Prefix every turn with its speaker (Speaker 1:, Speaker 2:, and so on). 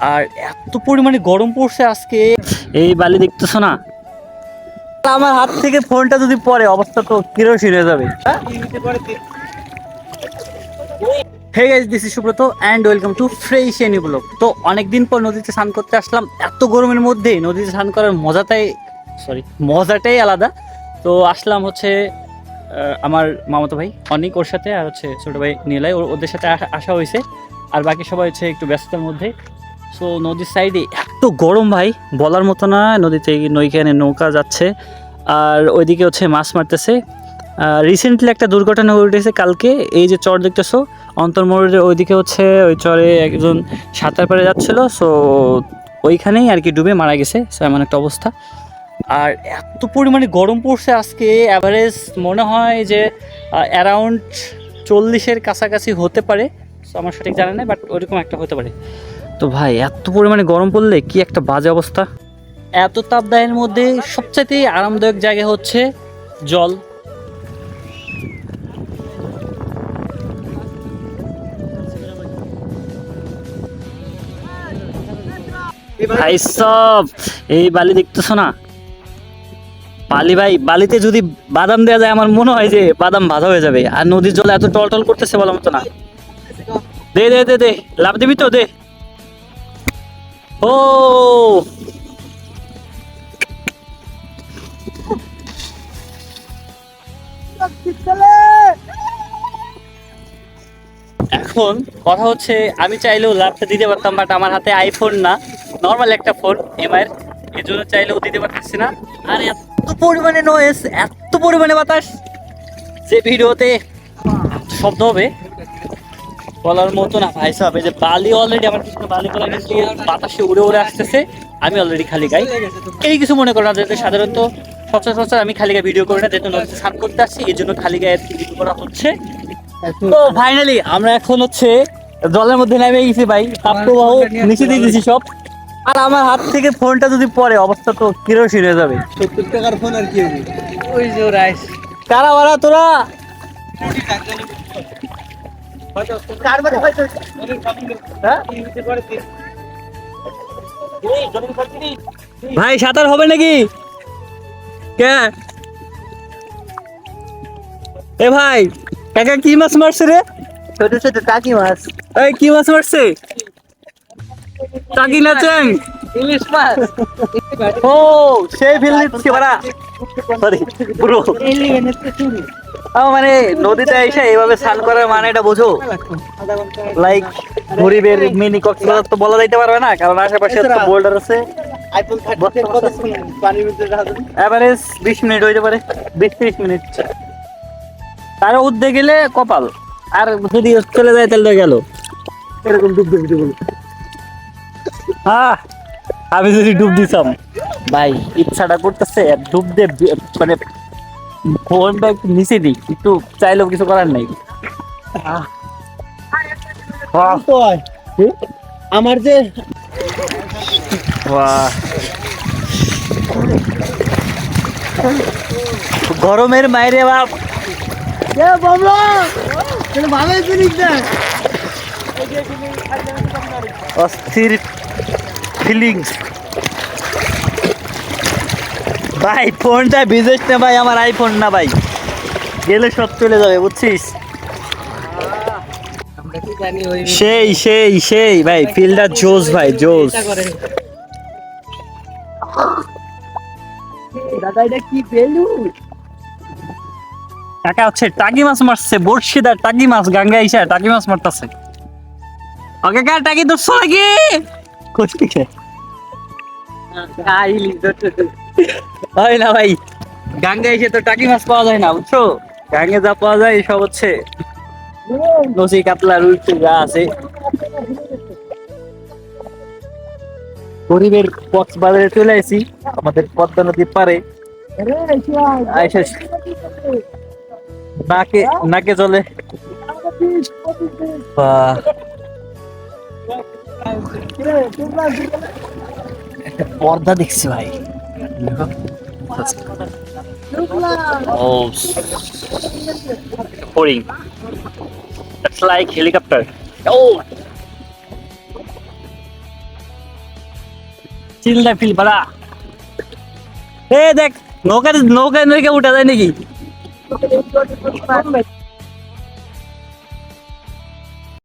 Speaker 1: আর এত পরিমাণে গরম পড়ছে আজকে।
Speaker 2: এই বালি দেখতেছো না?
Speaker 1: আমার হাত থেকে ফোনটা যদি পড়ে অবস্থা তো কিরোসিন হয়ে যাবে। Hey guys this is Subrata and welcome to fresh any blog তো অনেকদিন পর নদীতে স্নান করতে আসলাম। এত গরমের মধ্যে নদীতে স্নান করার মজাটাই সরি মজাটাই আলাদা। তো আসলাম হচ্ছে আমার মামাতো ভাই অনেক ওর সাথে আর হচ্ছে ছোট ভাই নীলাই ওদের সাথে আসা- আসা হয়েছে। আর বাকি সবাই হচ্ছে একটু ব্যস্ততার মধ্যে। সো নদীর সাইডে এত গরম ভাই, বলার মতো না, নদীতে নৌকানে নৌকা যাচ্ছে। আর ওইদিকে হচ্ছে মাছ মারতেছে। রিসেন্টলি একটা দুর্ঘটনা ঘটেছে কালকে, এই যে চর দেখতেছো অন্তর্মোড়ের ওইদিকে হচ্ছে ওই চরে একজন সাঁতার পাড়ে যাচ্ছিল। সো ওইখানেই আর কি ডুবে মারা গেছে সো এমন একটা অবস্থা। আর এত পরিমাণে গরম পড়ছে আজকে অ্যাভারেজ মনে হয় যে অ্যারাউন্ড চল্লিশের কাছাকাছি হতে পারে। সো আমার সঠিক জানা নেই বাট ওইরকম একটা হতে পারে। তো ভাই এত পরিমাণে গরম পড়লে কি একটা বাজে অবস্থা? এত তাপদাহের মধ্যে সবচাইতে আরামদায়ক জায়গা হচ্ছে জল।
Speaker 2: ভাই সব এই বালি দেখতেছো না? বালি ভাই বালিতে যদি বাদাম দেওয়া যায় আমার মনে হয় যে বাদাম ভাজা হয়ে যাবে। আর নদীর জল এত টল টল করতেছে বলার মতো না। দে দে দে দে লাভ দিবি তো? দে। ও!
Speaker 1: এখন কথা হচ্ছে, আমি চাইলেও লাভটা দিতে পারতাম বাট আমার হাতে আইফোন না। নর্মাল একটা ফোন এমআইয়ের এই জন্য চাইলেও দিতে পারতেছি না। আর এত পরিমাণে নয়েস এত পরিমাণে বাতাস, যে ভিডিওতে শব্দ হবে। বলার মতো না ভাই সাহেব এই যে বালি অলরেডি আমার পিছনে বালি পড়ে গেছে বাতাসে উড়ে উড়ে আসতেছে আমি অলরেডি খালি গাই। এই কিছু মনে করো না যেহেতু সাধারণত সচরাচর আমি খালি গায়ে ভিডিও করি না যেহেতু নদীতে স্নান করতে আসছি এই জন্য খালি গায়ে ভিডিও করা হচ্ছে। তো ফাইনালি আমরা এখন হচ্ছে জলের মধ্যে নেমে গেছি ভাই তাপপ্রবাহ নিচে দিয়ে দিয়েছি সব। আর আমার হাত থেকে ফোনটা যদি পড়ে অবস্থা তো কিরোসিন হয়ে যাবে।
Speaker 3: সত্তর টাকার ফোন আর কি হবে? ওই যে রাইস।
Speaker 1: কারা বারা তোরা? ভাই সাঁতার হবে নাকি কে এ ভাই কাকা কি মাছ মারছে রে
Speaker 3: ছোট ছোট টাকি মাছ
Speaker 1: এই কি মাছ মারছে টাকি না চ্যাং
Speaker 3: ইলিশ মাছ
Speaker 1: ও সেই সরি ব্রো মানে নদীতে এসে এইভাবে স্নান করার মানে এটা বোঝো। লাইক গরিবের মিনি কক্সবাজার তো বলা যাইতে পারবে না কারণ আশেপাশে তো বোল্ডার আছে। এভারেজ বিশ মিনিট হইতে পারে বিশ ত্রিশ মিনিট। তার উদ্দে গেলে কপাল আর যদি চলে যায় তাহলে গেল।
Speaker 3: এরকম ডুব ডুব ডুব
Speaker 1: হ্যাঁ আমি যদি ডুব দিতাম। ভাই ইচ্ছাটা করতেছে ডুব দিয়ে মানে ফোনটা একটু নিচে দিই একটু চাইলেও কিছু করার নাই।
Speaker 3: আমার যে
Speaker 1: গরমের মাইরে বাপ। অস্থির। ফিলিংস ভাই ফোনটা বিজেস না ভাই আমার আইফোন না ভাই। গেলে সব চলে যাবে বুঝছিস? সেই সেই সেই ভাই ফিলটা জোস ভাই জোস।
Speaker 3: দাদা এটা কি
Speaker 1: কাকা হচ্ছে টাকি মাছ মারছে বর্ষিদার টাকি মাছ গাঙ্গা ইসা টাকি মাছ মারতেছে। ওকে কা টাকি ধরছো নাকি? কইছি কে?
Speaker 3: আইলি
Speaker 1: হয় না ভাই গাঙ্গা এসে তো টাকি মাছ পাওয়া যায় না বুঝছ? গাঙ্গে যা পাওয়া যায় সব হচ্ছে। নসি কাতলা রুই যা আছে। গরিবের কক্সবাজারে চলে আসি আমাদের পদ্মা নদীর পারে নাকে নাকে চলে একটা পর্দা দেখছি ভাই। ও হরিণ That's like helicopter. Oh! চিল্লা ফিল বাড়া এ দেখ, নৌকা নৌকা নৌকা উঠা যায় নাকি?